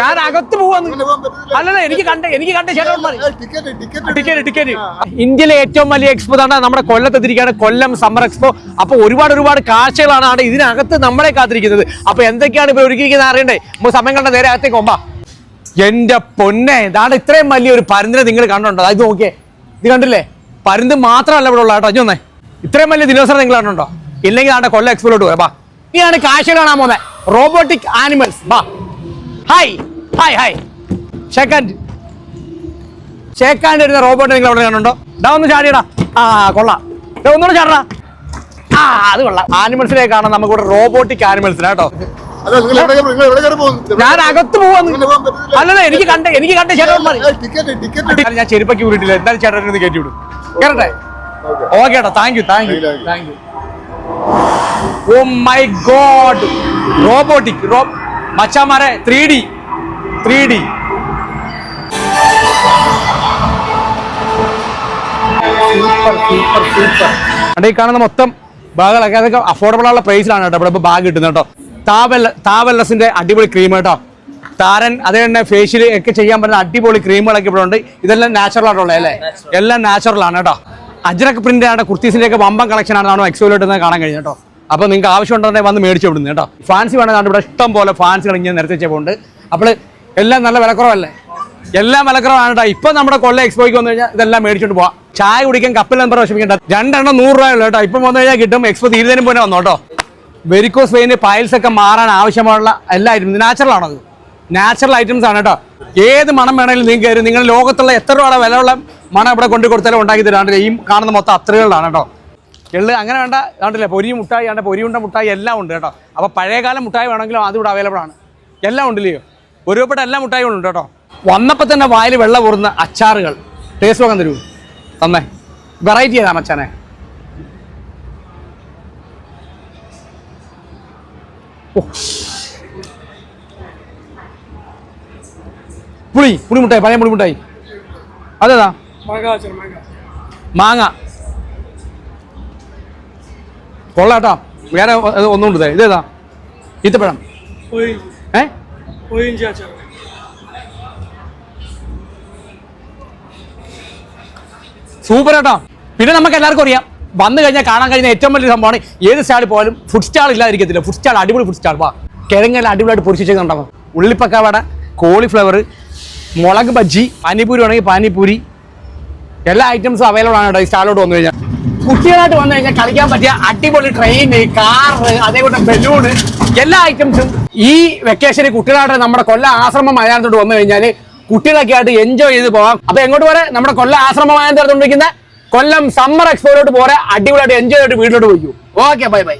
ഞാൻ അകത്ത് പോവാന്ന്. അല്ലല്ല എനിക്ക് കണ്ട എനിക്ക് കണ്ട ടിക്കറ്റ് ടിക്കറ്റ് ഇന്ത്യയിലെ ഏറ്റവും വലിയ എക്സ്പോ തന്നെ നമ്മുടെ കൊല്ലത്തെത്തിരിക്കുകയാണ് കൊല്ലം സമ്മർ എക്സ്പോ. അപ്പൊ ഒരുപാട് ഒരുപാട് കാഴ്ചകളാണ് അവിടെ ഇതിനകത്ത് നമ്മളെ കാത്തിരിക്കുന്നത്. അപ്പൊ എന്തൊക്കെയാണ് ഇപ്പൊ ഒരുക്കിയിരിക്കുന്നത് അറിയണ്ടേ? നമുക്ക് സമയം കണ്ട നേരെ അകത്തേക്ക് ഒമ്പാ എന്റെ പൊന്നെ ഇതാണ് ഇത്രയും വലിയ ഒരു പരുന്തിനെ നിങ്ങൾ കണ്ടുണ്ടോ ഇത് നോക്കിയേ. ഇത് കണ്ടില്ലേ? പരുന്ത് മാത്രമല്ല ഇവിടെ ഉള്ള കേട്ടോ അഞ്ഞൊന്നേ ഇത്രയും വലിയ ദിനോസരം നിങ്ങൾ കണ്ടുണ്ടോ ഇല്ലെങ്കിൽ ആണ്ടെ കൊല്ലം എക്സ്പോയിലോട്ട് പോരാ ഇനിയാണ് കാഴ്ചകൾ കാണാൻ പോകുന്നത് റോബോട്ടിക് ആനിമൽസ് ബാ. ഹായ് ഹായ് ഹായ് ചേക്കാൻഡ് ചേക്കാൻഡ് വരുന്ന റോബോട്ട് നിങ്ങൾ അവിടെ കണ്ടുണ്ടോ ഡാ ഒന്ന് ചാടിയടാ. ആ കൊള്ളാം. ഡാ ഒന്നുകൂടെ ചാടടാ. ആ അത് കൊള്ളാം. ആനിമൽസിനെ നമുക്കിവിടെ നമുക്ക് ഇവിടെ റോബോട്ടിക് ആനിമൽസിന് കേട്ടോ ഞാൻ അകത്ത് പോവാന്ന്. അല്ലല്ല എനിക്ക് കണ്ട എനിക്ക് കണ്ട ചേട്ടൻ ടിക്കറ്റ് ഞാൻ ചെരുപ്പയ്ക്ക് വീട്ടില്ല എന്തായാലും ചേട്ടൻ കയറ്റി വിടും കേറട്ടെ? ഓക്കെ ഏട്ടാ thank you thank you. Thank you oh my god robotic raw മച്ചാമാരെ three D three D super super super ഈ കാണുന്ന മൊത്തം ബാഗുകളൊക്കെ അതൊക്കെ അഫോർഡബിൾ ആയുള്ള പ്രൈസിലാണ് കേട്ടോ. ഇവിടെ ബാഗ് കിട്ടുന്നത് കേട്ടോ. താവൽ താവല്ലസിന്റെ അടിപൊളി ക്രീം കേട്ടോ. താരൻ അതേ തന്നെ ഫേഷ്യൽ ഒക്കെ ചെയ്യാൻ പറ്റുന്ന അടിപൊളി ക്രീമുകളൊക്കെ ഇവിടെ ഉണ്ട്. ഇതെല്ലാം നാച്ചുറൽ ആയിട്ടുള്ള അല്ലേ? എല്ലാം നാച്ചുറൽ ആണ് കേട്ടോ. അജ്രക് പ്രിന്റ് ആണ് കുർത്തീസിന്റെ ഒക്കെ വമ്പം കളക്ഷൻ ആണ് നമ്മൾ എക്സോയിലോട്ട് കാണാൻ കഴിഞ്ഞു കേട്ടോ. അപ്പൊ നിങ്ങൾക്ക് ആവശ്യമുണ്ടെങ്കിൽ വന്ന് മേടിച്ചു വിടുന്നു കേട്ടോ. ഫാൻസി വേണമെങ്കിൽ ഇവിടെ ഇഷ്ടം പോലെ ഫാൻസികൾ ഇങ്ങനെ നിരത്തി വെച്ചപ്പോണ്ട് അപ്പോൾ എല്ലാം നല്ല വിലക്കുറവല്ലേ? എല്ലാം വിലക്കുറവാണ് കേട്ടോ. ഇപ്പൊ നമ്മുടെ കൊല്ല എക്സ്പോയ്ക്ക് വന്നു കഴിഞ്ഞാൽ ഇതെല്ലാം മേടിച്ചോണ്ട് പോവാം. ചായ കുടിക്കാൻ കപ്പിൽ നമ്പർ വിഷമിക്കണ്ട. രണ്ടെണ്ണം നൂറ് രൂപ ഉള്ളൂ കേട്ടോ. ഇപ്പം വന്നു കഴിഞ്ഞാൽ കിട്ടും എക്സ്പോ തീരുന്നതിന് പോലെ വന്നോ കേട്ടോ. വെരിക്കോസ് വെയിന്റെ പൈൽസ് ഒക്കെ മാറാൻ ആവശ്യമുള്ള എല്ലാ ഐറ്റംസ് നാച്ചുറൽ ആണത്. നാച്ചുറൽ ഐറ്റംസ് ആണ് കേട്ടോ. ഏത് മണം വേണമെങ്കിലും നിങ്ങൾക്ക് കയറി നിങ്ങൾ ലോകത്തുള്ള എത്ര രൂപയുടെ വിലയുള്ള മണം ഇവിടെ കൊണ്ടു കൊടുത്താലും ഉണ്ടാക്കി തരാണ്ട് ഈ കാണുന്ന മൊത്തം അത്രകളിലാണ് കേട്ടോ. എള്ള് അങ്ങനെ വേണ്ട കണ്ടില്ലേ? പൊരി മുട്ടായി വേണ്ട പൊരിയുണ്ട മുട്ടായി എല്ലാം ഉണ്ട് കേട്ടോ. അപ്പോൾ പഴയകാല മുട്ടായി വേണമെങ്കിലും അത് ഇവിടെ അവൈലബിൾ ആണ്. എല്ലാം ഉണ്ടില്ലയോ ഒരുപാട് എല്ലാ മുട്ടായികളും ഉണ്ട് കേട്ടോ. വന്നപ്പോൾ തന്നെ വായിൽ വെള്ളം കൂറുന്ന അച്ചാറുകൾ. ടേസ്റ്റ് നോക്കാൻ തരൂ. തന്നെ. വെറൈറ്റി ഏതാണ് മച്ചാനെ? ഓ. പുളി പുളിമുട്ടായി പഴയ പുളിമുട്ടായി. അതേതാ? മാങ്ങ. കൊള്ളാട്ടോ. വേറെ ഒന്നുകൊണ്ട്. ഇതേതാ ഈത്തപ്പഴം. ഏ? സൂപ്പർ പിന്നെ നമുക്ക് എല്ലാവർക്കും അറിയാം വന്നു കഴിഞ്ഞാൽ കാണാൻ കഴിഞ്ഞ ഏറ്റവും വലിയ സംഭവമാണ് ഏത് സ്റ്റാളിൽ പോയാലും ഫുഡ് സ്റ്റാൾ ഇല്ലാതിരിക്കത്തില്ല. ഫുഡ് സ്റ്റാൾ അടിപൊളി ഫുഡ് സ്റ്റാൾ വാ കിഴങ്ങെല്ലാം അടിപൊളിയായിട്ട് പൊരിച്ചിട്ടുണ്ടാകും ഉള്ളിപ്പക്കവട കോളിഫ്ലവർ മുളക് ബജ്ജി പാനിപ്പൂരി വേണമെങ്കിൽ പാനിപ്പൂരി എല്ലാ ഐറ്റംസും അവൈലബിൾ ആണ് കേട്ടോ ഈ സ്റ്റാളിലോട്ട് വന്നു കഴിഞ്ഞാൽ. കുട്ടികളായിട്ട് വന്നു കഴിഞ്ഞാൽ കളിക്കാൻ പറ്റിയ അടിപൊളി ട്രെയിന് കാറ് അതേപോലെ ബലൂണ് എല്ലാ ഐറ്റംസും ഈ വെക്കേഷന് കുട്ടികളായിട്ട് നമ്മുടെ കൊല്ല ആശ്രമം മൈതാനത്തോട്ട് വന്നു കഴിഞ്ഞാൽ കുട്ടികളൊക്കെ ആയിട്ട് എൻജോയ് ചെയ്ത് പോകാം. അപ്പൊ എങ്ങോട്ട് പോരെ? നമ്മുടെ കൊല്ല ആശ്രമം മൈതാനത്തോട്ട് കൊല്ലം സമ്മർ എക്സ്പോയിലോട്ട് പോരെ. അടിപൊളിയായിട്ട് എൻജോയ് ചെയ്തിട്ട് വീട്ടിലോട്ട് പോയിക്കൂ. Okay bye bye